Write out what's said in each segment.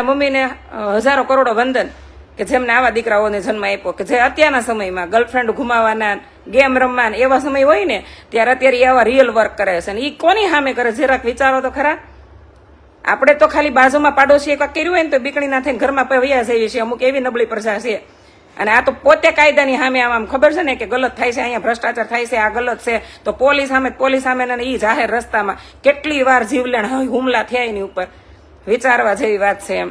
મમ્મીને હજારો કરોડો વંદન કે જેમને આવા દીકરાઓને જન્મ આપ્યો, કે જે અત્યારના સમયમાં ગર્લફ્રેન્ડ ઘુમાવાના ગેમ રમવાના, એવા સમય હોય ને, ત્યારે અત્યારે એ આવા રિયલ વર્ક કરે છે. ને એ કોની સામે કરે? જરાક વિચારો તો ખરા. આપણે તો ખાલી બાજુમાં પાડોશી એક કર્યું હોય ને, તો બીકણી ના થઈને ઘરમાં વૈયા જઈએ છીએ, અમુક એવી નબળી પ્રજા છે. અને આ તો પોતે કાયદાની સામે આમ ખબર છે ને કે ગલત થાય છે, અહીંયા ભ્રષ્ટાચાર થાય છે, આ ગલત છે. તો પોલીસ સામે પોલીસ સામે ઈ જાહેર રસ્તામાં કેટલી વાર જીવલેણ હુમલા થયા એની ઉપર. વિચારવા જેવી વાત છે એમ.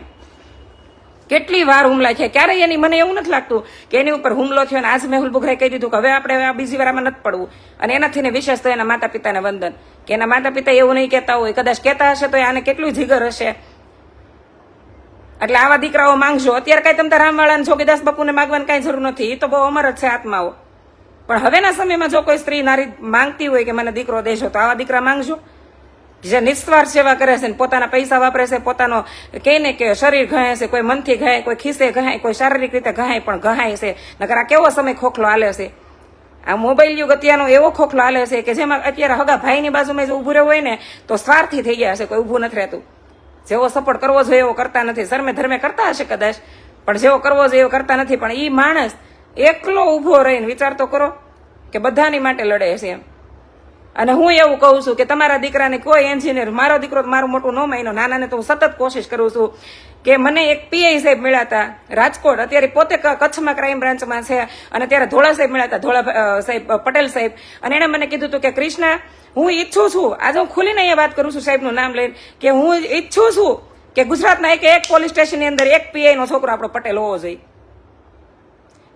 કેટલી વાર હુમલા છે ક્યારેય એની મને એવું નથી લાગતું કે એની ઉપર હુમલો થયો અને આજ મેહુલ બુઘરાએ કહી દીધું કે હવે આપણે આ બીજી વાર આમાં નથી પડવું. અને એનાથી ને વિશેષ તો એના માતા પિતાને વંદન. કે એના માતા પિતા એવું નહીં કહેતા હોય, કદાચ કહેતા હશે તો આને કેટલું જીગર હશે? એટલે આવા દીકરાઓ માંગશો અત્યારે કાંઈ તમે રામવાળાને જોગીદાસ બાપુને માગવાની કાંઈ જરૂર નથી. એ તો બહુ અમર જ છે આત્માઓ. પણ હવેના સમયમાં જો કોઈ સ્ત્રી નારી માંગતી હોય કે મને દીકરો દેશો તો આવા દીકરા માંગજો. જે નિસ્વાર્થ સેવા કરે છે પોતાના પૈસા વાપરે છે, પોતાનો કહે ને કે શરીર ઘાય છે, કોઈ મનથી ઘાય, કોઈ ખિસ્સે ઘાય, કોઈ શારીરિક રીતે ઘાય પણ ઘાય છે. નકર આ કેવો સમય ખોખલો હાલે છે? આ મોબાઈલ યુગ અત્યારનો એવો ખોખલો હાલે છે કે જેમાં અત્યારે હગા ભાઈની બાજુમાં જો ઊભું રહેવું હોય ને, તો સ્વાર્થી થઈ ગયા છે કોઈ ઊભું નથી રહેતું. જેવો સપોર્ટ કરવો જોઈએ એવો કરતા નથી. શરમે ધર્મે કરતા હશે કદાચ, પણ જેવો કરવો જોઈએ એવો કરતા નથી. પણ એ માણસ એકલો ઊભો રહીને વિચાર તો કરો કે બધાની માટે લડે છે એમ. અને હું એવું કહું છું કે તમારા દીકરાને કોઈ એન્જિનિયર મારો દીકરો મારું મોટું ન માન્યો, નાનાને તો હું સતત કોશિશ કરું છું કે મને એક પીઆઈ સાહેબ મળ્યા હતા, રાજકોટ, અત્યારે પોતે કચ્છમાં ક્રાઇમ બ્રાન્ચમાં છે અને ત્યારે ધોળા સાહેબ મળ્યા હતા, ધોળા સાહેબ પટેલ સાહેબ. અને એણે મને કીધું હતું કે કૃષ્ણા, હું ઈચ્છું છું, આજે હું ખુલીને અહીંયા વાત કરું છું સાહેબનું નામ લઈને, કે હું ઈચ્છું છું કે ગુજરાતના એક એક પોલીસ સ્ટેશનની અંદર એક પીઆઈનો છોકરો આપણો પટેલ હોવો જોઈએ.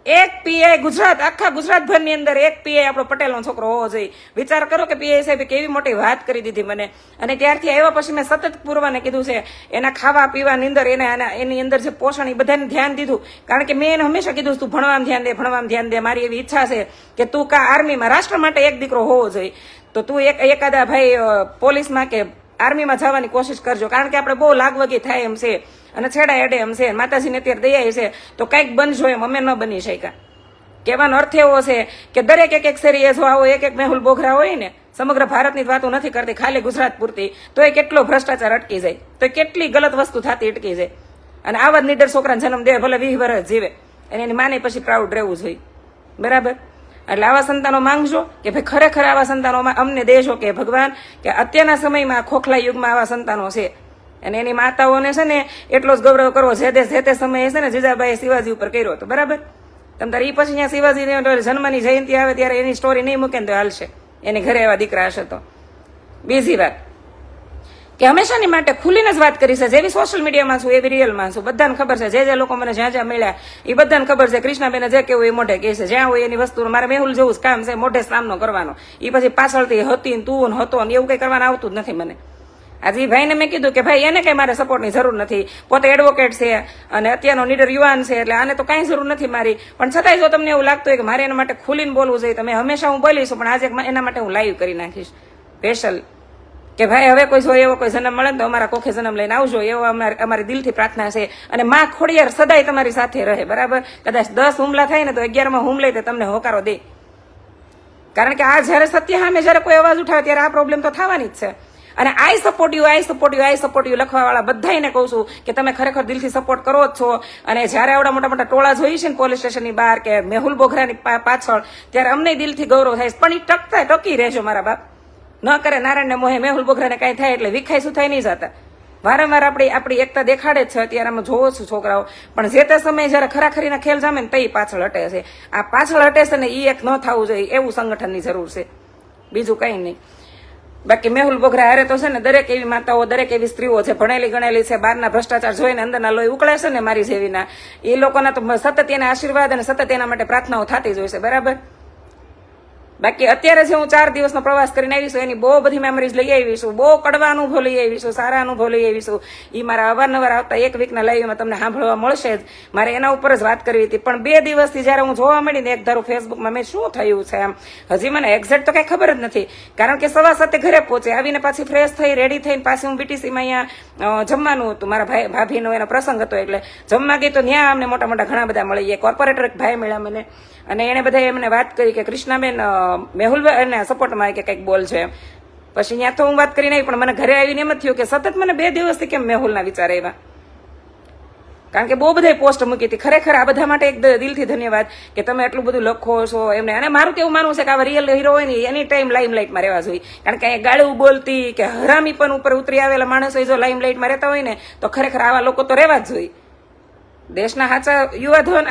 એક પીઆઈ ગુજરાત, આખા ગુજરાતભરની અંદર એક પીઆઈ આપણો પટેલનો છોકરો હોવો જોઈએ. વિચાર કરો કે પીઆઈ સાહેબે કેવી મોટી વાત કરી દીધી મને. અને ત્યારથી આવ્યા પછી મેં સતત પૂર્વાને કીધું છે, એના ખાવા પીવાની અંદર એને એની અંદર જે પોષણ એ બધાને ધ્યાન દીધું. કારણ કે મેં એને હંમેશા કીધું તું ભણવામાં ધ્યાન દે, ભણવામાં ધ્યાન દે, મારી એવી ઈચ્છા છે કે તું કા આર્મીમાં, રાષ્ટ્ર માટે એક દીકરો હોવો જોઈએ. તો તું એક, એકાદા ભાઈ પોલીસમાં કે આર્મીમાં જવાની કોશિશ કરજો. કારણ કે આપણે બહુ લાગવગી થાય એમ છે. અને છેડા એડે એમ છે, માતાજીને અત્યારે દયા છે. તો કંઈક બનજો એમ અમે ન બની શક્યા. કહેવાનો અર્થ એવો છે કે દરેક એક એક શેરીએ જો આવો, એક એક મેહુલ બોખરા હોય ને, સમગ્ર ભારતની વાતો નથી કરતી, ખાલી ગુજરાત પૂરતી, તો એ કેટલો ભ્રષ્ટાચાર અટકી જાય. તો કેટલી ગલત વસ્તુ થતી અટકી જાય. અને આવા જ નીડર છોકરાને જન્મ દે, ભલે વીસ વર્ષ જીવે. અને એની માને પછી પ્રાઉડ રહેવું જોઈએ. બરાબર? એટલે આવા સંતાનો માંગજો કે ભાઈ ખરેખર આવા સંતાનોમાં અમને દેજો કે ભગવાન, કે અત્યારના સમયમાં ખોખલા યુગમાં આવા સંતાનો છે. અને એની માતાઓને છે ને એટલો જ ગૌરવ કરવો જે તે જે તે સમયે છે ને જીજાબાઈએ શિવાજી ઉપર કર્યો હતો. બરાબર? તમ તારે એ પછી અહીંયા શિવાજી જન્મની જયંતિ આવે ત્યારે એની સ્ટોરી નહીં મૂકે ને તો હાલશે. એની ઘરે એવા દીકરા હશે તો. બીજી વાત. કે હંમેશાની માટે ખુલીને જ વાત કરી છે. જેવી સોશિયલ મીડિયામાં છું, એવી રિયલમાં છું. બધાને ખબર છે. જે જે લોકો મને જ્યાં જ્યાં મળ્યા એ બધાને ખબર છે કૃષ્ણાબેને જે કેવું એ મોઢે કહે છે. જ્યાં હોય એની વસ્તુ મારે મેહુલ જેવું જ કામ છે, મોઢે સામનો કરવાનો. એ પછી પાછળથી હતી તું હતો ને એવું કંઈ કરવાનું આવતું જ નથી મને. આજે ઈ ભાઈને મેં કીધું કે ભાઈ, એને કઈ મારે સપોર્ટની જરૂર નથી. પોતે એડવોકેટ છે અને અત્યારનો નીડર યુવાન છે, એટલે આને તો કાંઈ જરૂર નથી મારી. પણ છતાંય જો તમને એવું લાગતું હોય કે મારે એના માટે ખુલીને બોલવું જોઈએ તમે હંમેશા હું બોલીશ, પણ આજે એના માટે હું લાઈવ કરી નાખીશ. સ્પેશિયલ કે ભાઈ, હવે કોઈ જો એવો કોઈ જન્મ મળે ને તો અમારા કોખે જન્મ લઈને આવજો. એવો અમારી અમારી દિલથી પ્રાર્થના છે. અને માં ખોડિયાર સદાય તમારી સાથે રહે, બરાબર? કદાચ દસ હુમલા થાય ને તો અગિયારમાં હુમલે તો તમને હોકારો દે. કારણ કે આ જ્યારે સત્ય સામે જ્યારે કોઈ અવાજ ઉઠાવે, ત્યારે આ પ્રોબ્લેમ તો થવાની જ છે. અને I support you I support you I support you લખવાવાળા બધાને કહું છું કે તમે ખરેખર દિલથી સપોર્ટ કરો જ છો. અને જ્યારે આવડા મોટા મોટા ટોળા જોઈ છે ને પોલીસ સ્ટેશનની બહાર કે મેહુલ બોઘરાની પાછળ, ત્યારે અમને દિલથી ગૌરવ થાય પણ એ ટકતા ટકી રહેજો મારા બાપ. ન કરે નારાયણને મોહે મેહુલ બોઘરાને કાંઈ થાય એટલે વિખાઈ થાય નહીં જતા. વારંવાર આપણી આપણી એકતા દેખાડે છે. અત્યારે અમે જોવો છું છોકરાઓ. પણ જે તે સમયે જયારે ખરાખરીના ખેલ જામે ને તઈ પાછળ હટે છે. આ પાછળ હટે છે ને એ એક ન થવું જોઈએ, એવું સંગઠનની જરૂર છે. બીજું કંઈ નહીં. બાકી મેહુલ બોઘરા હારે તો છે ને દરેક એવી માતાઓ, દરેક એવી સ્ત્રીઓ છે, ભણેલી ગણેલી છે, બહારના ભ્રષ્ટાચાર જોઈને અંદરના લોહી ઉકળે છે ને મારી જેવીના. એ લોકોના તો સતત એના આશીર્વાદ અને સતત એના માટે પ્રાર્થનાઓ થતી જ હોય છે, બરાબર? બાકી અત્યારે જે હું ચાર દિવસનો પ્રવાસ કરીને આવી છું, એની બહુ બધી મેમરીઝ લઈ આવી છું, બહુ કડવા અનુભવ લઈ આવી છું, સારા અનુભવ લઈ આવી છું. એ મારા અવારનવાર આવતા એક વીકના લાઈવમાં તમને સાંભળવા મળશે જ. મારે એના ઉપર જ વાત કરવી હતી. પણ બે દિવસથી જ્યારે હું જોવા મળીને એક ધારું ફેસબુકમાં મેં શું થયું છે એમ? હજી મને એક્ઝેક્ટ તો કાંઈ ખબર જ નથી. કારણ કે સવા સાથે ઘરે પહોંચે, આવીને પાછી ફ્રેશ થઈ રેડી થઈને પાછી હું બીટીસીમાં અહીંયા જમવાનું હતું. મારા ભાઈ, ભાભીનો એનો પ્રસંગ હતો એટલે જમવા ગઈ તો ત્યાં અમને મોટા મોટા ઘણા બધા મળી ગયા કોર્પોરેટર એક ભાઈ મળ્યા મને. અને એણે બધા એમને વાત કરી કે, કૃષ્ણાબેન મેહુલભાઈ એને સપોર્ટમાં કે કંઈક બોલ છે. પછી ત્યાં તો હું વાત કરીને આવી પણ મને ઘરે આવીને એમ જ થયું કે સતત મને બે દિવસથી કેમ મેહુલના વિચાર આવ્યા? કારણ કે બહુ બધા પોસ્ટ મૂકી હતી. ખરેખર આ બધા માટે એક દિલથી ધન્યવાદ કે તમે એટલું બધું લખો છો એમને. અને મારું કેવું માનવું છે કે આવા રિયલ હીરો હોય ને, એની ટાઈમ લાઈમ લાઇટમાં રહેવા જોઈએ. કારણ કે અહીંયા ગાળું બોલતી કે હરામી પણ ઉપર ઉતરી આવેલા માણસો જો લાઈમ લાઇટમાં રહેતા હોય ને, તો ખરેખર આવા લોકો તો રહેવા જ જોઈએ. દેશના સાચા યુવાધન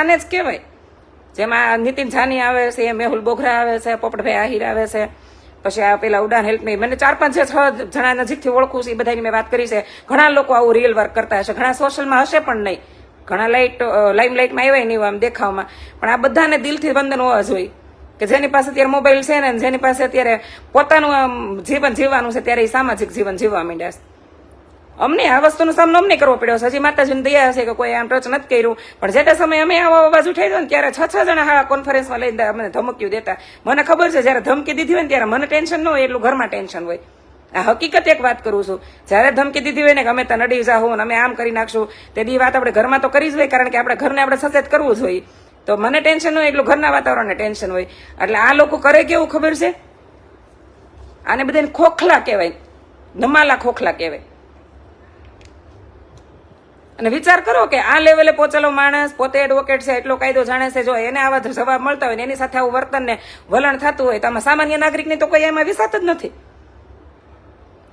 આને જ કહેવાય. જેમાં નીતિન જાની આવે છે, મેહુલ બોઘરા આવે છે, પોપટભાઈ આહિર આવે છે. પછી આ પેલા ઉડાન હેલ્પ મી મને ચાર પાંચ છ જણા નજીકથી ઓળખું છું, એ બધાની મેં વાત કરી છે. ઘણા લોકો આવું રિયલ વર્ક કરતા હશે, ઘણા સોશિયલમાં હશે પણ નહીં. ઘણા લાઇટ લાઈમ લાઇટમાં આવ્યા નહીં આમ દેખાવમાં. પણ આ બધાને દિલથી વંદન હોવા જોઈએ. કે જેની પાસે અત્યારે મોબાઈલ છે ને, જેની પાસે અત્યારે પોતાનું જીવન જીવવાનું છે, ત્યારે એ સામાજિક જીવન જીવવા માંડ્યા છે. અમને આ વસ્તુનો સામનો અમને કરવો પડ્યો છે. હજી માતાજીને દયા હશે કે કોઈ આમ ટચ નથી કર્યું. પણ જે તે સમયે અમે આવો અવાજ ઉઠાવ્યો ને ત્યારે છ છ જણા હા કોન્ફરન્સમાં લઈને અમને ધમક્યું દેતા. મને ખબર છે, જ્યારે ધમકી દીધી હોય ને ત્યારે મને ટેન્શન ન હોય, એટલું ઘરમાં ટેન્શન હોય. આ હકીકત એક વાત કરું છું. જ્યારે ધમકી દીધી હોય ને કે અમે તને નડી જાહું ને અમે આમ કરી નાખશું, તે દી વાત આપણે ઘરમાં તો કરી જ હોય, કારણ કે આપણે ઘરને આપણે સચેત કરવું જ હોય. તો મને ટેન્શન હોય, એટલું ઘરના વાતાવરણને ટેન્શન હોય. એટલે આ લોકો કરે કેવું ખબર છે? આને બધાને ખોખલા કહેવાય. નમાલા ખોખલા કહેવાય. અને વિચાર કરો કે આ લેવલે પહોંચેલો માણસ પોતે એડવોકેટ છે, એટલો કાયદો જાણે છે, જો એને આવા જવાબ મળતા હોય ને એની સાથે આવું વર્તન ને વલણ થતું હોય તો આમાં સામાન્ય નાગરિકની તો કોઈ એમાં વિસાત જ નથી.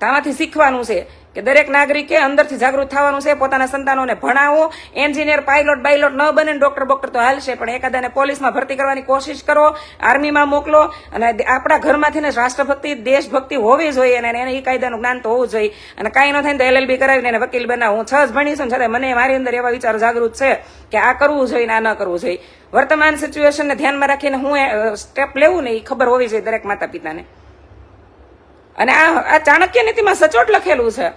તો આમાંથી શીખવાનું છે કે દરેક નાગરિકે અંદરથી જાગૃત થવાનું છે, પોતાના સંતાનોને ભણાવો. એન્જિનિયર, પાયલોટ, બાયલોટ ન બને ડોક્ટર, બોક્ટર તો હાલશે, પણ એકાદાને પોલીસમાં ભરતી કરવાની કોશિશ કરો, આર્મીમાં મોકલો અને આપણા ઘરમાંથી રાષ્ટ્રભક્તિ, દેશભક્તિ હોવી જોઈએ અને એને એ કાયદાનું જ્ઞાન તો હોવું જોઈએ. અને કાંઈ ન થાય તો એલએલબી કરાવીને એને વકીલ બનાવ. હું છ જ ભણી છું છતાં મને મારી અંદર એવા વિચારો જાગૃત છે કે આ કરવું જોઈએ ને આ ન કરવું જોઈએ. વર્તમાન સિચ્યુએશનને ધ્યાનમાં રાખીને હું સ્ટેપ લેવું ને એ ખબર હોવી જોઈએ દરેક માતા પિતાને અને આ આ ચાણક્ય નીતિમાં સચોટ લખેલું છે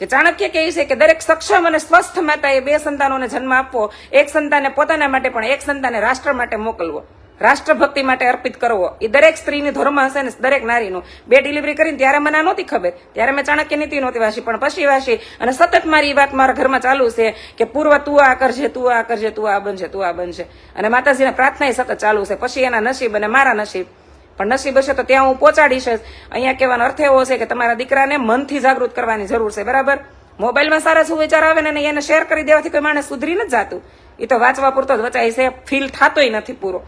કે ચાણક્ય કહે છે કે દરેક સક્ષમ અને સ્વસ્થ માતાએ બે સંતાનોને જન્મ આપવો, એક સંતાને પોતાના માટે પણ એક સંતાને રાષ્ટ્ર માટે મોકલવો, રાષ્ટ્રભક્તિ માટે અર્પિત કરવો. એ દરેક સ્ત્રીની ધર્મ હશે ને દરેક નારીનું. બે ડિલિવરી કરીને ત્યારે મને નહોતી ખબર. ત્યારે મેં ચાણક્ય નીતિ નહોતી વાંચી, પણ પછી વાંચી અને સતત મારી વાત મારા ઘરમાં ચાલુ છે કે પૂર્વ તું આ કરજે, તું આ કરજે, તું આ બનશે તું આ બનશે અને માતાજીના પ્રાર્થના સતત ચાલુ છે. પછી એના નસીબ અને મારા નસીબ પણ નસીબ હશે તો ત્યાં હું પહોંચાડીશ અહીંયા કહેવાનો અર્થ એવો છે કે તમારા દીકરાને મનથી જાગૃત કરવાની જરૂર છે, બરાબર? મોબાઈલમાં સારા શું વિચાર આવે ને એને શેર કરી દેવાથી કોઈ માણસ સુધરી નથી જાતું. એ તો વાંચવા પૂરતો જ વચાય છે ફીલ થતોય નથી પૂરો.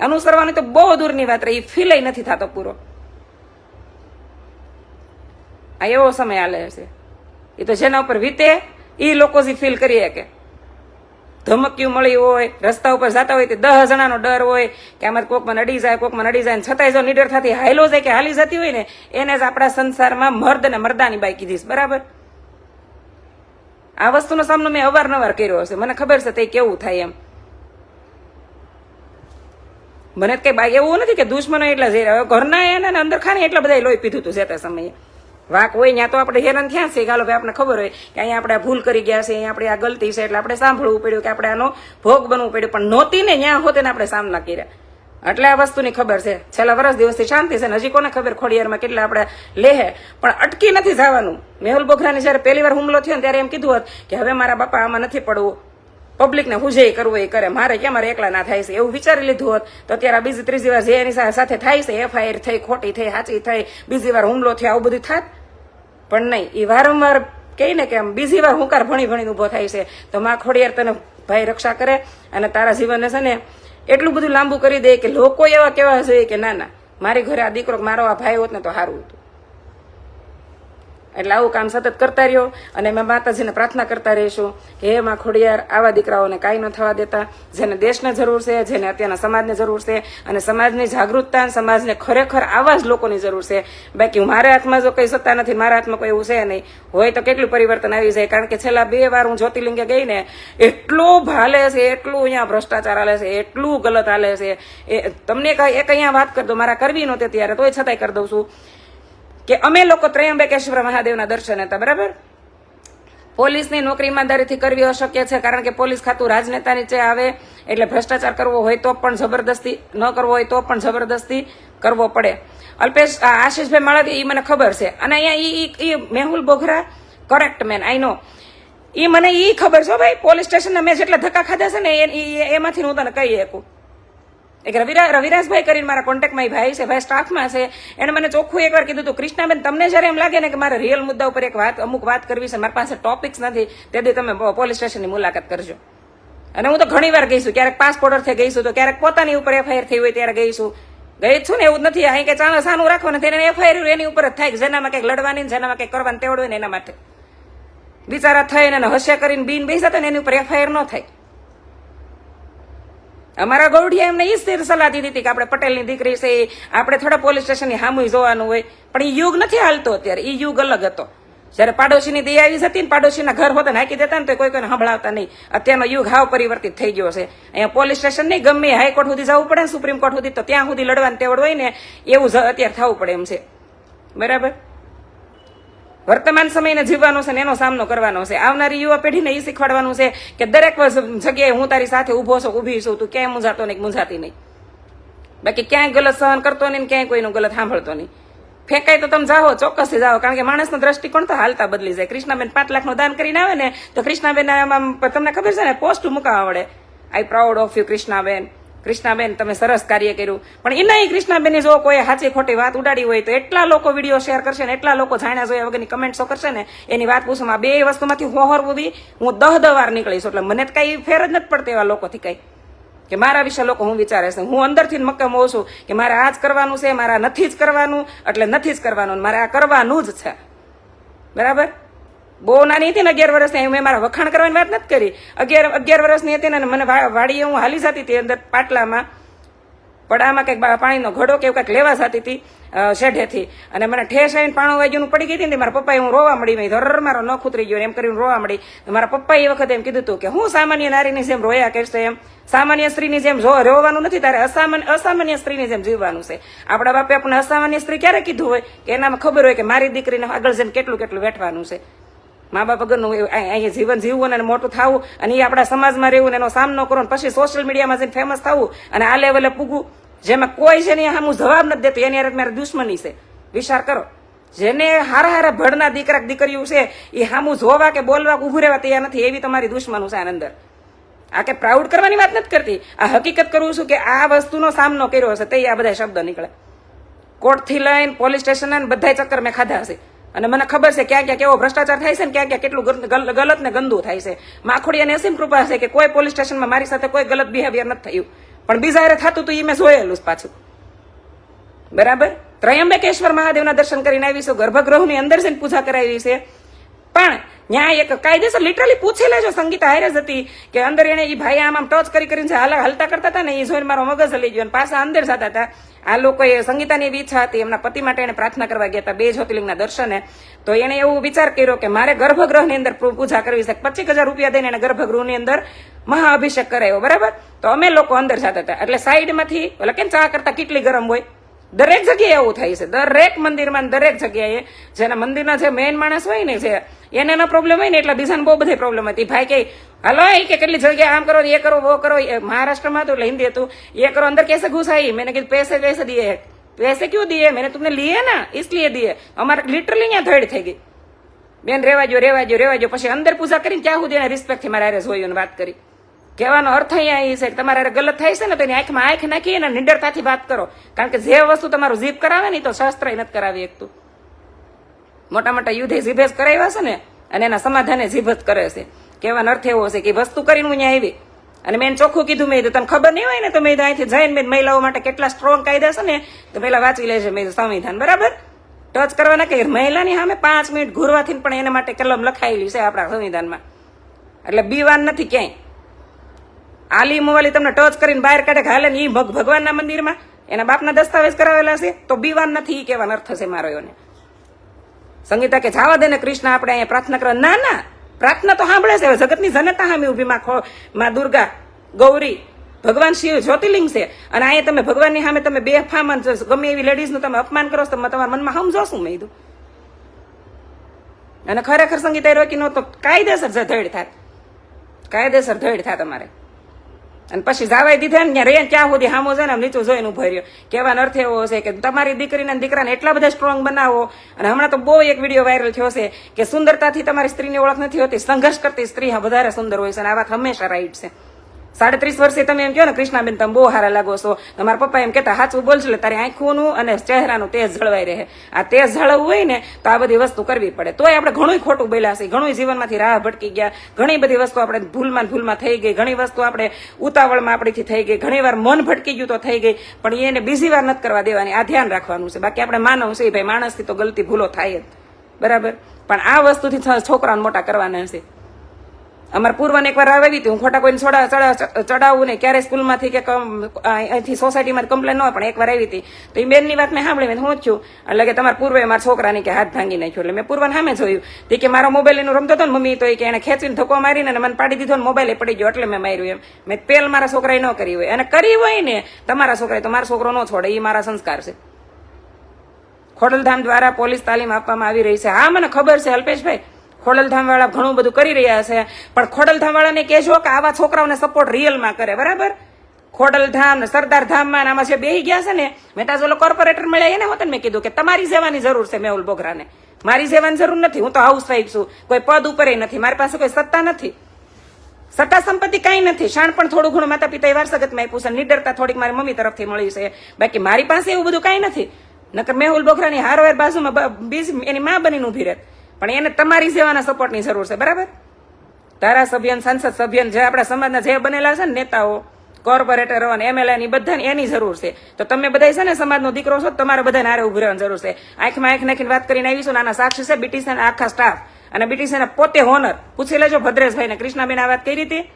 અનુસરવાની તો બહુ દૂરની વાત રહી ફીલ નથી થતો પૂરો. આ એવો સમય આલે છે. એ તો જેના ઉપર વીતે એ લોકો જે ફીલ કરી શકે ધમકીઓ મળી હોય, રસ્તા ઉપર જતા હોય તે દસ જણાનો ડર હોય કે આમાં કોકમાં નડી જાય, કોકમાં નડી જાય ને છતાંય જો નીડર થતી હાલો જાય કે હાલી જતી હોય ને, એને જ આપણા સંસારમાં મર્દ અને મર્દાની બાઈ કીધીશ બરાબર? આ વસ્તુનો સામનો મેં અવારનવાર કર્યો હશે. મને ખબર છે તે કેવું થાય એમ. મને કઈ બાઈ એવું નથી કે દુશ્મનો એટલા જઈ રહ્યા. ઘરના એના ને અંદર ખાને એટલા બધા લોહી પીધું હતું જે તે સમયે. વાક હોય ત્યાં તો આપણે હેરાન થયા છે. ગાલો ભાઈ આપણે ખબર હોય કે અહીંયા આપણે ભૂલ કરી ગયા છે, અહીંયા આપણે આ ગલતી છે એટલે આપણે સાંભળવું પડ્યું કે આપણે આનો ભોગ બનવું પડ્યું. પણ નહોતી ને ત્યાં હોતે ને આપણે સામના કર્યા. એટલે આ વસ્તુની ખબર છે. છેલ્લા વર્ષ દિવસથી શાંતિ છે હજી કોને ખબર ખોડિયારમાં કેટલા આપણે લેહે. પણ અટકી નથી જવાનું. મેહુલ બોખરાની જયારે પહેલી વાર હુમલો થયો ત્યારે એમ કીધું હોત કે હવે મારા બાપા આમાં નથી પડવું. પબ્લિકને હુજે કરવું એ કરે. મારે ક્યાં મારે એકલા ના થાય છે? એવું વિચારી લીધું હોત તો અત્યારે બીજી ત્રીજી વાર જે એની સાથે થાય છે, એફઆઈઆર થઈ, ખોટી થઈ, સાચી થઈ, બીજી વાર હુમલો થયો, આવું બધું થાત. પણ નહીં એ વારંવાર કહે ને કે આમ બીજી વાર હુંકાર ભણી ભણીને ઊભો થાય છે. તો માં ખોડિયાર તને ભાઈ રક્ષા કરે અને તારા જીવનને છે ને એટલું બધું લાંબુ કરી દે કે લોકો એવા કેવા જોઈએ કે ના ના, મારી ઘરે આ દીકરો મારો આ ભાઈ હોત ને તો સારું હતું. એટલે આવું કામ સતત કરતા રહ્યો અને અમે માતાજીને પ્રાર્થના કરતા રહીશું કે હે માં ખોડિયાર, આવા દીકરાઓને કાંઈ ન થવા દેતા, જેને દેશને જરૂર છે, જેને અત્યારના સમાજને જરૂર છે અને સમાજની જાગૃતતા સમાજને ખરેખર આવા જ લોકોની જરૂર છે. બાકી મારા હાથમાં જો કંઈ સત્તા નથી, મારા હાથમાં કોઈ એવું છે નહીં. હોય તો કેટલું પરિવર્તન આવી જાય? કારણ કે છેલ્લા બે વાર હું જ્યોતિર્લિંગે ગઈ ને, એટલું ભાલે છે, એટલું અહીંયા ભ્રષ્ટાચાર હાલે છે, એટલું ગલત હાલે છે. એ તમને એક અહીંયા વાત કરી દો મારા કરવી નહોતી ત્યારે તોય છતાંય કરી દઉં છું. કે અમે લોકો ત્રયંબકેશ્વર મહાદેવના દર્શન હતા, બરાબર? પોલીસની નોકરી ઈમાનદારીથી કરવી અશક્ય છે, કારણ કે પોલીસ ખાતું રાજનેતા નીચે આવે, એટલે ભ્રષ્ટાચાર કરવો હોય તો પણ જબરદસ્તી ન કરવો હોય તો પણ જબરદસ્તી કરવો પડે. અલ્પેશ આશીષભાઈ માળવી એ મને ખબર છે. અને અહીંયા ઈ Mehul Boghara correct man I know એ મને ઈ ખબર છે, ભાઈ, પોલીસ સ્ટેશનના મેં જેટલા ધક્કા ખાધા છે ને, એ- એ- એમાંથી હું તને કહી શકું. એક રવિરા, રવિરાજભાઈ કરીને મારા કોન્ટેક્ટમાં એ ભાઈ છે, ભાઈ સ્ટાફમાં છે. એણે મને ચોખ્ખું એકવાર કીધું હતું કૃષ્ણાબેન, તમને જ્યારે એમ લાગે ને કે મારે રિયલ મુદ્દા ઉપર એક વાત, અમુક વાત કરવી છે, મારી પાસે ટોપિક્સ નથી તેથી તમે પોલીસ સ્ટેશનની મુલાકાત કરજો. અને હું તો ઘણી વાર ગઈશું ક્યારેક પાસપોર્ટ અર્થે ગઈશું તો ક્યારેક પોતાની ઉપર એફઆઈઆર થઈ હોય ત્યારે ગઈશું ગઈ છું ને એવું નથી, અહીં કે ચાલો સાનું રાખવાનું તેને એફઆઈઆર એની ઉપર જ થાય જેનામાં કંઈક લડવાની ને જેનામાં કંઈક કરવાની, તેવડ ને એના માટે. બિચારા થઈને હસ્યા કરીને બીન બેસા હતા ને એની ઉપર એફઆઈઆર ન થાય. અમારા ગૌડિયા એમને એ સ્થિર સલાહ દીધી હતી કે આપણે પટેલની દીકરી છે, આપણે થોડા પોલીસ સ્ટેશનની સામુય જોવાનું હોય. પણ એ યુગ નથી હાલતો અત્યારે એ યુગ અલગ હતો. જ્યારે પાડોશીની દયા આવી જતી ને પાડોશીના ઘર હોતા નાખી દેતા ને તો કોઈ કોઈને સંભળાવતા નહીં. અત્યારનો યુગ હાવ પરિવર્તિત થઈ ગયો છે. અહીંયા પોલીસ સ્ટેશન નહીં, ગમે હાઈકોર્ટ સુધી જવું પડે સુપ્રીમ કોર્ટ સુધી, તો ત્યાં સુધી લડવાની તેવડ હોય ને એવું અત્યારે થવું પડે એમ છે. બરાબર? વર્તમાન સમયને જીવવાનો છે ને એનો સામનો કરવાનો છે. આવનારી યુવા પેઢીને એ શીખવાડવાનું છે કે દરેક જગ્યાએ હું તારી સાથે ઊભો છું, ઊભી છું, તું ક્યાંય મૂંઝાતો નહીં, મૂંઝાતી નહીં. બાકી ક્યાંય ગલત સહન કરતો નહીં ક્યાંય કોઈનું ગલત સાંભળતો નહીં. ફેંકાય તો તમે જાઓ, ચોક્કસ જાઓ, કારણ કે માણસનો દ્રષ્ટિકોણ તો હાલતા બદલી જાય. કૃષ્ણાબેન પાંચ લાખનું દાન કરીને આવે ને, તો કૃષ્ણાબેન તમને ખબર છે ને, પોસ્ટ મૂકાવા આવડે. આઈ પ્રાઉડ ઓફ યુ કૃષ્ણાબેન. કૃષ્ણાબેન, તમે સરસ કાર્ય કર્યું. પણ એના કૃષ્ણાબેન જો કોઈ સાચી ખોટી વાત ઉડાડી હોય તો એટલા લોકો વીડિયો શેર કરશે ને એટલા લોકો જાણ્યા જોયા વગરની કમેન્ટ્સો કરશે ને, એની વાત પૂછું. આ બે વસ્તુમાંથી હોહરવું બી, હું દહ દહ વાર નીકળીશ. એટલે મને તો કઈ ફેર જ નથી પડતી એવા લોકોથી કઈ. કે મારા વિશે લોકો હું વિચારે છે. હું અંદરથી મક્કમ હોઉં છું કે મારે આ જ કરવાનું છે, મારા નથી જ કરવાનું. એટલે નથી જ કરવાનું મારે આ કરવાનું જ છે. બરાબર? બહુ નાની હતી ને અગિયાર વર્ષની મેં મારા વખાણ કરવાની વાત નથી કરી. અગિયાર અગિયાર વર્ષની હતી ને મને વાડીએ હું હાલી જતી હતી અંદર પાટલામાં. પડામાં કંઈક પાણીનો ઘડો કે એવું કંઈક લેવા જતી હતી શેઢેથી. અને મને ઠેસ આવીને પાણું વાગ્યું પડી ગઈ હતી ને મારા પપ્પાએ હું રોવા મળી મેં ધર મારો ન ખૂતરી ગયો એમ કરીને રોવા મળી મારા પપ્પાએ એ વખતે એમ કીધું હતું કે હું સામાન્ય નારીની જેમ રોયા કરશે એમ. સામાન્ય સ્ત્રીની જેમ જો રોવાનું નથી, તારે અસામાન્ય અસામાન્ય સ્ત્રીની જેમ જીવવાનું છે. આપણા બાપે આપણને અસામાન્ય સ્ત્રી ક્યારે કીધું હોય? કે એનામાં ખબર હોય કે મારી દીકરીને આગળ જઈને કેટલું કેટલું વેઠવાનું છે. મા બાપ વગરનું અહીંયા જીવન જીવવું અને મોટું થવું અને એ આપણા સમાજમાં રહેવું એનો સામનો અને પછી સોશિયલ મીડિયામાં જઈને ફેમસ થવું અને આ લેવલે પૂગવું, જેમાં કોઈ છે ને હું જવાબ નથી દેતો, એની હારે મારા દુશ્મની છે. વિચાર કરો. જેને હારા હારા ભડના દીકરા દીકરીઓ છે એ હામું જોવા કે બોલવા ઊભું રહેવા તૈયાર નથી, એવી તમારી દુશ્મનો છે આની અંદર. આ કે પ્રાઉડ કરવાની વાત નથી કરતી. આ હકીકત કરું છું કે આ વસ્તુનો સામનો કર્યો હશે તે આ બધા શબ્દ નીકળે. કોર્ટથી લઈને પોલીસ સ્ટેશન બધા ચક્કર મેં ખાધા છે અને મને ખબર છે ક્યાં ક્યાં કેવો ભ્રષ્ટાચાર થાય છે ને ક્યાં ક્યાં કેટલું ગલત ને ગંદુ થાય છે. માખોડી અને અસીમ કૃપા છે કે કોઈ પોલીસ સ્ટેશનમાં મારી સાથે કોઈ ગલત બિહેવિયર નથી થયું. પણ બીજા હારે થતું તો એ મેં જોયેલું પાછું. બરાબર? ત્રયંબકેશ્વર મહાદેવના દર્શન કરીને આવી છું ગર્ભગૃહની અંદર જઈને પૂજા કરાવી છે. પણ ત્યાં એક કાયદેસર લિટરલી પૂછી લેજો સંગીતા હારે હતી કે અંદર એને એ ભાઈ આમ આમ ટચ કરી કરીને હાલ હાલા હલતા કરતા હતા ને એ જોઈને મારો મગજ હલી ગયો અને પાછા અંદર જતા હતા. આ લોકોએ સંગીતાની એવી ઈચ્છા હતી, એમના પતિ માટે એને પ્રાર્થના કરવા ગયા હતા, બે જ્યોતિર્લિંગના દર્શને. તો એને એવો વિચાર કર્યો કે મારે ગર્ભગૃહની અંદર પૂજા કરવી છે. પચીસ હજાર રૂપિયા દઈને એને ગર્ભગૃહની અંદર મહાઅભિષેક કરાયો, બરાબર? તો અમે લોકો અંદર જતા હતા. એટલે સાઈડમાંથી એટલે કેમ ચા કરતા? કેટલી ગરમ હોય? દરેક જગ્યાએ એવું થાય છે. દરેક મંદિરમાં દરેક જગ્યાએ જેના મંદિરના જે મેઇન માણસ હોય ને જે, એને એનો પ્રોબ્લેમ હોય ને એટલે બીજાને બહુ બધી પ્રોબ્લેમ હતી. ભાઈ કે, હલો, એ કે કેટલી જગ્યાએ આમ કરો, એ કરો, વો કરો. મહારાષ્ટ્રમાં હતું, એટલે હિન્દી હતું. એ કરો, અંદર કેસે ઘુસાઈ મેં કીધું, પૈસે પૈસે દીએ પૈસે ક્યુ દીએ? મેં તમને લીએ ના ઇસલીએ દીએ. અમારે લિટરલી અહીંયા ધડ થઈ ગઈ. બેન, રેવાજો રેવાજો રેવાજો. પછી અંદર પૂજા કરીને ત્યાં સુધી રિસ્પેક્ટથી મારા હારે જોયું વાત કરી. કહેવાનો અર્થ અહીંયા એ છે કે તમારે ગલત થાય છે ને તો એની આંખમાં આંખ નાખી અને નિડરતાથી વાત કરો. કારણ કે જે વસ્તુ તમારું જીભ કરાવે ને તો શસ્ત્ર નથી કરાવી એકતું મોટા મોટા યુદ્ધે જીભે જ કરાવ્યા છે ને, અને એના સમાધાને જીભ જ કરે છે. કહેવાનો અર્થ એવો છે કે વસ્તુ કરીને હું અહીંયા આવી. અને મેં ચોખ્ખું કીધું મેં તને ખબર નહીં હોય ને તો મેં અહીંથી જઈને મેં મહિલાઓ માટે કેટલા સ્ટ્રોંગ કાયદા છે ને, તો પહેલાં વાંચી લેશે મેં સંવિધાન, બરાબર? ટચ કરવાના કે મહિલાની સામે પાંચ મિનિટ ઘૂરવાથી પણ એના માટે કલમ લખાયેલી છે આપણા સંવિધાનમાં. એટલે બીવાન નથી ક્યાંય. આલી મુવાલી તમને ટચ કરીને બહાર કાઢે કે હાલે ને ભગવાનના મંદિરમાં? એના બાપના દસ્તાવેજ કરાવેલા છે? તો બીવાન નથી, ઈ કહેવાનો અર્થ છે મારો એને સંગીતા કે, જાવા દે ને કૃષ્ણ, આપણે અહીંયા પ્રાર્થના કરવા. ના ના. પ્રાર્થના તો સાંભળે છે. જગતની જનતા સામે ઊભી. માં માં દુર્ગા, ગૌરી, ભગવાન શિવ, જ્યોતિર્લિંગ છે. અને અહીંયા તમે ભગવાનની સામે તમે બે ફામાં ગમે એવી લેડીઝનું તમે અપમાન કરો તો તમારા મનમાં સમજો શું મેં કીધું અને ખરેખર સંગીતા રોકી નહોતો. કાયદેસર ધડ થાત. કાયદેસર ધડ થાય તમારે અને પછી જાવાઈ દીધા ને ત્યાં રે ક્યાં સુધી હામો છે ને નીચું જોઈને ઊભો રહ્યો. કહેવાનો અર્થ એવો છે કે તમારી દીકરીને દીકરાને એટલા બધા સ્ટ્રોંગ બનાવો. અને હમણાં તો બહુ એક વીડિયો વાયરલ થયો છે કે સુંદરતાથી તમારી સ્ત્રીની ઓળખ નથી હોતી, સંઘર્ષ કરતી સ્ત્રી વધારે સુંદર હોય છે અને આ વાત હંમેશા રાઈટ છે. સાડત્રીસ વર્ષે તમે એમ કહો ને, કૃષ્ણાબેન, તમે બહુ હારા લાગો છો. તમારા પપ્પા એમ કહેતા હાચું બોલશો એટલે તારી આંખોનું અને ચહેરાનું તેજ જળવાઈ રહે. આ તેજ જળવવું હોય ને, તો આ બધી વસ્તુ કરવી પડે. તોય આપણે ઘણું ખોટું બોલ્યા છે. ઘણું જીવનમાંથી રાહ ભટકી ગયા. ઘણી બધી વસ્તુ આપણે ભૂલમાં ભૂલમાં થઈ ગઈ. ઘણી વસ્તુ આપણે ઉતાવળમાં આપણીથી થઈ ગઈ. ઘણી વાર મન ભટકી ગયું તો થઈ ગઈ. પણ એને બીજી વાર નથી કરવા દેવાની. આ ધ્યાન રાખવાનું છે. બાકી આપણે માનવ છે ભાઈ, માણસથી તો ગલતી ભૂલો થાય જ. બરાબર? પણ આ વસ્તુથી છોકરાને મોટા કરવાના છે. અમારે પૂર્વને એકવાર આવી હતી. હું ખોટા કોઈને ચડા- ચડાવું ને ક્યારે સ્કૂલમાંથી કે અહીંથી સોસાયટીમાં કમ્પ્લેન ન હોય, પણ એકવાર આવી હતી. તો એ બેનની વાત મેં સાંભળી, મેં હું જ છું. એટલે કે તમારા પૂર્વે મારા છોકરાની કે હાથ ભાંગી નાખ્યો. એટલે મેં પૂર્વને સામે જોયું. તે કે મારો મોબાઈલ એનું રમતો હતો ને મમ્મી, તો એ કે એને ખેંચીને ધક્કો મારીને મને પાડી દીધો ને મોબાઈલ પડી ગયો. એટલે મેં માર્યું એમ. મેં પેલ મારા છોકરાએ ન કરી હોય. અને કરી હોય ને, તમારા છોકરાએ, તો મારો છોકરો ન છોડે. એ મારા સંસ્કાર છે. ખોડલધામ દ્વારા પોલીસ તાલીમ આપવામાં આવી રહી છે. હા, મને ખબર છે, અલ્પેશભાઈ. ખોડલધામ વાળા ઘણું બધું કરી રહ્યા છે. પણ ખોડલધામ વાળાને કહેજો કે આવા છોકરાઓને સપોર્ટ રિયલમાં કરે, બરાબર? ખોડલધામ ને સરદાર ધામમાં ને આમાં જે બેહી ગયા છે ને, મેં ઓલો કોર્પોરેટર મળ્યા, એને હોત મેં કીધું કે તમારી સેવાની જરૂર છે મેહુલ બોગરાને. મારી સેવાની જરૂર નથી, હું તો હાઉસ વાઈફ છું. કોઈ પદ ઉપર નથી, મારી પાસે કોઈ સત્તા નથી. સત્તા સંપત્તિ કાંઈ નથી. શાણ પણ થોડું ઘણું માતા પિતાએ વારસગતમાં આપ્યું છે. નિડરતા થોડીક મારી મમ્મી તરફથી મળી છે. બાકી મારી પાસે એવું બધું કાંઈ નથી. નકર મેહુલ બોખરાની હારવાર બાજુમાં બીજ એની મા બનીને ઊભી રહે. પણ એને તમારી સેવાના સપોર્ટની જરૂર છે, બરાબર? ધારાસભ્ય સાંસદ સંસદ સભ્ય જે આપણા સમાજના જે બનેલા છે ને નેતાઓ, કોર્પોરેટર અને એમએલએ ની બધાને એની જરૂર છે. તો તમે બધા છે ને સમાજનો દીકરો છો તમારે બધાને હારે ઊભી રહેવાની જરૂર છે. આંખમાં આંખ નાખીને વાત કરીને આવીશું ને આના સાક્ષી છે બીટીસીના આખા સ્ટાફ અને બીટીસીના પોતે હોનર પૂછી લેજો ભદ્રેશભાઈ ને કૃષ્ણાબેન આ વાત કરી રીતે?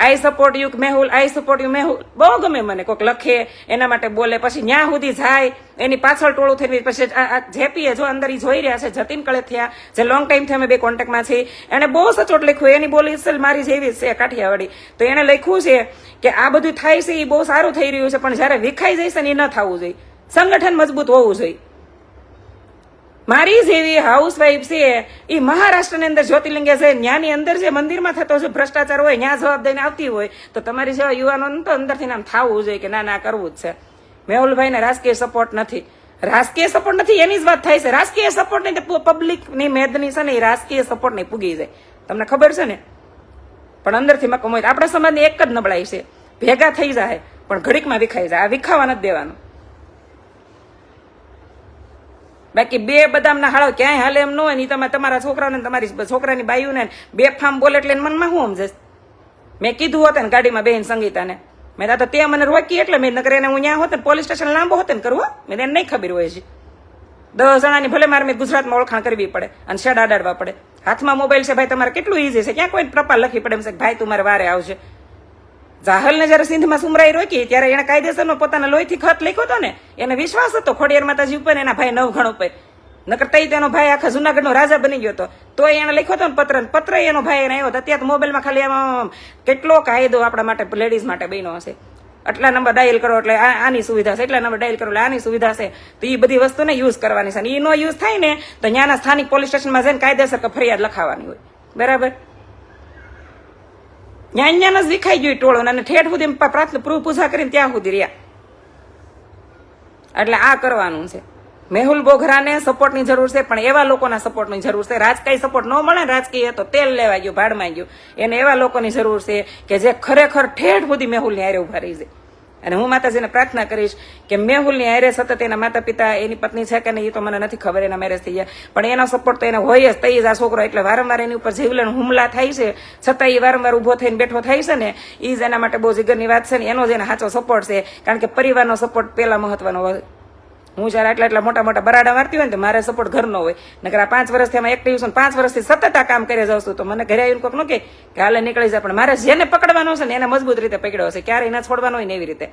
I support you Mehul I support you Mehul. બહુ ગમે મને કોઈક લખે, એના માટે બોલે, પછી ન્યા સુધી જાય, એની પાછળ ટોળું થઈને પછી જેપીએ જો અંદર જોઈ રહ્યા છે, જતીન કળેથિયા જે લોંગ ટાઈમથી અમે બે કોન્ટેક્ટમાં છીએ એને બહુ સચોટ લખ્યું, એની બોલી અસલ મારી જેવી છે, કાઠિયાવાડી. તો એને લખ્યું છે કે આ બધું થાય છે એ બહુ સારું થઈ રહ્યું છે, પણ જ્યારે વિખાઈ જશે ને એ ન થવું જોઈએ. સંગઠન મજબૂત હોવું જોઈએ. મારી જેવી હાઉસવાઈફ છે, એ મહારાષ્ટ્રની અંદર જ્યોતિર્લિંગે છે, ન્યાની અંદર જે મંદિરમાં થતો જે ભ્રષ્ટાચાર હોય, ન્યા જવાબ દઈને આવતી હોય, તો તમારી જેવા યુવાનો તો અંદરથી નામ થવું જોઈએ કે ના ના, કરવું જ છે. મેહુલભાઈને રાજકીય સપોર્ટ નથી. રાજકીય સપોર્ટ નથી, એની જ વાત થાય છે. રાજકીય સપોર્ટ નહીં પબ્લિકની મેદની છે ને એ રાજકીય સપોર્ટ નહીં, પૂગી જાય. તમને ખબર છે ને? પણ અંદરથી મકમ હોય. આપણા સમાજની એક જ નબળાઈ છે. ભેગા થઈ જાય, પણ ઘડીકમાં વિખાઈ જાય. આ વિખાવા નથી દેવાનું. બાકી બે બદામના હાળો ક્યાંય હાલે એમ ન હોય ને તમે તમારા છોકરાઓને તમારી છોકરાની બાયુને બે ફામ બોલે એટલે મનમાં શું સમજે? મેં કીધું હોત ને ગાડીમાં બેન સંગીતાને. મેં તો તે મને રોકી એટલે મેં નકર એને હું ત્યાં હોત ને પોલીસ સ્ટેશન લાંબો હોત ને કરવું મેં એને નહીં ખબર હોય છે દસ જણાની ભલે મારે મેં ગુજરાતમાં ઓળખાણ કરવી પડે અને શેડ અડાડવા પડે. હાથમાં મોબાઈલ છે ભાઈ, તમારે કેટલું ઈઝી છે? ક્યાં કોઈ પ્રપાલ લખી પડે એમ છે ભાઈ, તું મારે વારે આવશે જાહલને જયારે સિંધમાં સુમરાઈ રોકી, ત્યારે એને કાયદેસરનો પોતાના લોહીથી ખત લખ્યો હતો ને, એને વિશ્વાસ હતો ખોડિયાર માતાજી ઉપર એના ભાઈ નવઘણ ઉપર. નકર તઈ તેનો ભાઈ આખા જુનાગઢનો રાજા બની ગયો હતો. તો એને લખ્યો હતો ને પત્ર પત્ર એનો ભાઈ એને આવ્યો હતો. અત્યારે મોબાઈલમાં ખાલી આમ કેટલો કાયદો આપણા માટે લેડીઝ માટે બન્યો હશે. આટલા નંબર ડાયલ કરો એટલે આની સુવિધા છે. એટલા નંબર ડાયલ કરો એટલે આની સુવિધા છે. તો એ બધી વસ્તુને યુઝ કરવાની છે. અને એ નો યુઝ થાય ને, તો ત્યાંના સ્થાનિક પોલીસ સ્ટેશનમાં જઈને કાયદેસર ફરિયાદ લખાવાની હોય. બરાબર? ન્યા ન્યાના જ વિખાઈ ગયું ટોળું અને ઠેઠ સુધી પ્રાર્થના પૂજા કરીને ત્યાં સુધી રહ્યા. એટલે આ કરવાનું છે. મેહુલ બોઘરાને સપોર્ટની જરૂર છે, પણ એવા લોકોના સપોર્ટની જરૂર છે. રાજકીય સપોર્ટ ન મળે રાજકીય તો તેલ લેવા ગયું, ભાડમાં ગયું. એને એવા લોકોની જરૂર છે કે જે ખરેખર ઠેઠ સુધી મેહુલની હારે ઊભા રહી જાય અને હું માતાજીને પ્રાર્થના કરીશ કે મેહુલની આયરે સતત એના માતા પિતા એની પત્ની છે કે નહીં એ તો મને નથી ખબર, એના મેરેજ થઈ ગયા. પણ એનો સપોર્ટ તો એને હોય જ, તઈ જ આ છોકરો એટલે વારંવાર એની ઉપર જીવલેણ હુમલા થાય છે. છતાં એ વારંવાર ઊભો થઈને બેઠો થાય છે ને એ જ એના માટે બહુ જીગરની વાત છે ને, એનો જ એને સાચો સપોર્ટ છે. કારણ કે પરિવારનો સપોર્ટ પહેલા મહત્વનો હું જયારે આટલા આટલા મોટા મોટા બરાડા મારતી હોય ને મારે સપોર્ટ ઘરનો હોય. નકર આ પાંચ વર્ષથી આમાં એક્ટિવ છું પાંચ વર્ષથી સતત આ કામ કરી જાઉં છું. તો મને ઘરે આવીને કોઈક ન કે હાલે નીકળી જાય પણ મારે જેને પકડવાનો છે ને એને મજબૂત રીતે પકડ્યો છે ક્યારેય ના છોડવાનો હોય ને એવી રીતે.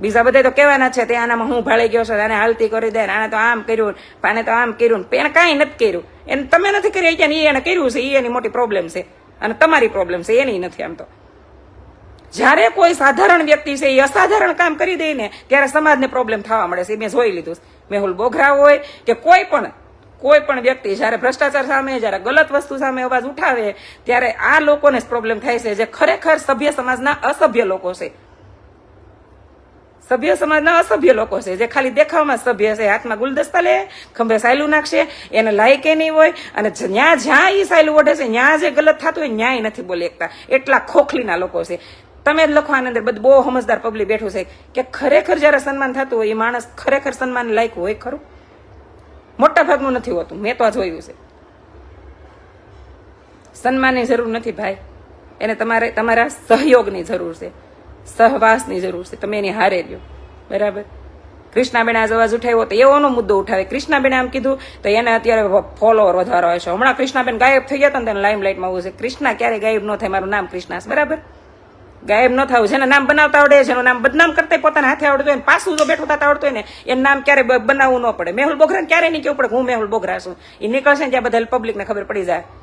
બીજા બધા તો કહેવાના છે તે આનામાં હું ભાળી ગયો છે, આને હાલતી કરી દે આને તો આમ કર્યું આને તો આમ કર્યું એને કાંઈ નથી કર્યું. એને તમે નથી કરી ગયા ને એ એને કર્યું છે એ એની મોટી પ્રોબ્લેમ છે. અને તમારી પ્રોબ્લેમ છે, એની નથી આમ તો. જ્યારે કોઈ સાધારણ વ્યક્તિ છે એ અસાધારણ કામ કરી દે ને, ત્યારે સમાજને પ્રોબ્લેમ થવા મળે છે. મેં જોઈ લીધું મેહુલ બોઘરા હોય કે કોઈ પણ કોઈ પણ વ્યક્તિ જ્યારે ભ્રષ્ટાચાર સામે, જ્યારે ગલત વસ્તુ સામે અવાજ ઉઠાવે, ત્યારે આ લોકોને જ પ્રોબ્લેમ થાય છે. જે ખરેખર સભ્ય સમાજના અસભ્ય લોકો છે. સભ્ય સમાજના અસભ્ય લોકો છે. જે ખાલી દેખાવમાં સભ્ય છે. હાથમાં ગુલદસ્તા લે, ખંભે સાયલું નાખશે, એને લાયકે નહીં હોય, અને જ્યાં જ્યાં એ સાયલું ઓઢે છે, ત્યાં જે ગલત થતું હોય, ન્યાય નથી બોલી શકતા. એટલા ખોખલીના લોકો છે. તમે જ લખો અંદર, બધું બહુ સમજદાર પબ્લિક બેઠું છે કે ખરેખર જ્યારે સન્માન થતું હોય, એ માણસ ખરેખર સન્માન લાયક હોય ખરું? મોટા ભાગનું નથી હોતું, મેં તો આ જોયું છે. સન્માનની જરૂર નથી ભાઈ. એને તમારે, તમારા સહયોગની જરૂર છે. સહવાસની જરૂર છે. તમે એની હારે રહ્યો. બરાબર? કૃષ્ણાબેન આજ અવાજ ઉઠાવ્યો તો એવોનો મુદ્દો ઉઠાવે. કૃષ્ણાબેને આમ કીધું તો એને અત્યારે ફોલોવર વધારો હશે હમણાં કૃષ્ણાબેન ગાયબ થઈ ગયા હતા ને લાઈમ લાઈટમાં આવું છે. કૃષ્ણા ક્યારે ગાયબ ન થાય, મારું નામ કૃષ્ણા બરાબર? ગાયબ ન થવું. જેને નામ બનાવતા આવડે જેનું નામ બદનામ કરતા પોતાના હાથે આવડતું હોય પાછું જો બેઠું થતા આવડતું હોય ને, એનું નામ ક્યારે બનાવવું ન પડે. મેહુલ બોગરાને ક્યારે નહીં કેવું પડે હું મેહુલ બોગરા છું. એ નીકળશે ને ત્યાં બધા પબ્લિકને ખબર પડી જાય.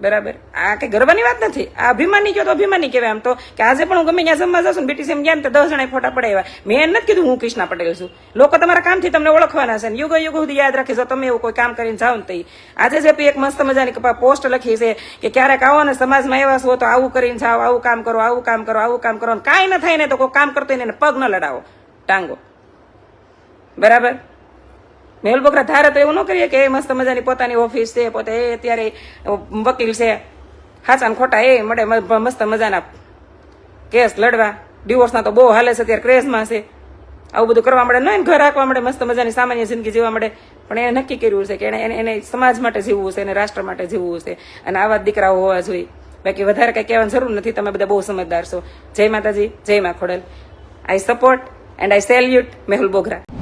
બરાબર? આ કઈ ગર્વની વાત નથી. આ અભિમાની કહો તો અભિમાની કહેવાય આમ તો. કે આજે પણ હું ગમે ત્યાં જમવા જશું ને બીટીસી એમ ગયા તો દસ જણા ફોટા પડાવ્યા મેં એમ નથી કીધું હું કૃષ્ણા પટેલ છું. લોકો તમારા કામથી તમને ઓળખવાના છે યુગો યુગો સુધી યાદ રાખી જો તમે એવું કોઈ કામ કરીને જાઓ ને તો આજે જે એક મસ્ત મજાની કપા પોસ્ટ લખી છે કે ક્યારેક આવો ને સમાજમાં એવા છો તો આવું કરીને જાઓ, આવું કામ કરો, આવું કામ કરો, આવું કામ કરો. કાંઈ ન થાય ને તો કોઈ કામ કરતો એને પગ ન લડાવો. ટાંગો. બરાબર? મેહુલ બકરા ધારે તો એવું ન કરીએ કે એ મસ્ત મજાની પોતાની ઓફિસ છે, પોતે એ અત્યારે વકીલ છે. હાચા ખોટા એ મળે મસ્ત મજાના કેસ લડવા. ડિવોર્સના તો બહુ હાલે છે અત્યારે ક્રેઝમાં છે. આવું બધું કરવા મળે નહીં ઘર રાખવા મળે, મસ્ત મજાની સામાન્ય જિંદગી જીવવા મળે. પણ એને નક્કી કર્યું છે કે એને, એને- સમાજ માટે જીવવું છે, એને રાષ્ટ્ર માટે જીવવું છે. અને આવા દીકરાઓ હોવા જોઈએ. બાકી વધારે કંઈ કહેવાની જરૂર નથી, તમે બધા બહુ સમજદાર છો. જય માતાજી, જય મા Khodal. I support and I salute Mehul Bogra.